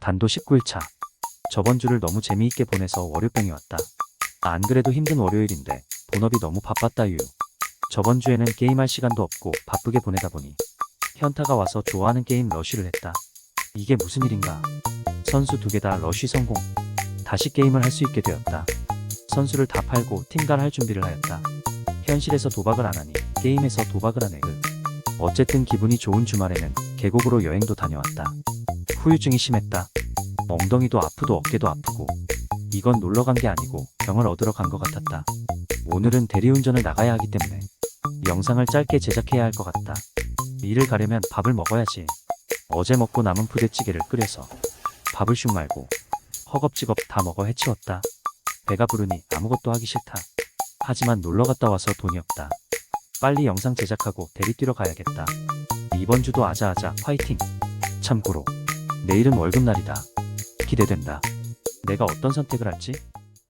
단도 19일차. 저번 주를 너무 재미있게 보내서 월요병이 왔다. 안 그래도 힘든 월요일인데 본업이 너무 바빴다 유. 저번 주에는 게임할 시간도 없고 바쁘게 보내다 보니 현타가 와서 좋아하는 게임 러쉬를 했다. 이게 무슨 일인가? 선수 두 개 다 러쉬 성공. 다시 게임을 할 수 있게 되었다. 선수를 다 팔고 팀갈 할 준비를 하였다. 현실에서 도박을 안 하니 게임에서 도박을 하네. 그. 어쨌든 기분이 좋은 주말에는 계곡으로 여행도 다녀왔다. 후유증이 심했다. 엉덩이도 아프고 어깨도 아프고 이건 놀러 간 게 아니고 병을 얻으러 간 것 같았다. 오늘은 대리운전을 나가야 하기 때문에 영상을 짧게 제작해야 할 것 같다. 일을 가려면 밥을 먹어야지. 어제 먹고 남은 부대찌개를 끓여서 밥을 슉 말고 허겁지겁 다 먹어 해치웠다. 배가 부르니 아무것도 하기 싫다. 하지만 놀러 갔다 와서 돈이 없다. 빨리 영상 제작하고 대리 뛰러 가야겠다. 이번 주도 아자아자 화이팅! 참고로 내일은 월급날이다. 기대된다. 내가 어떤 선택을 할지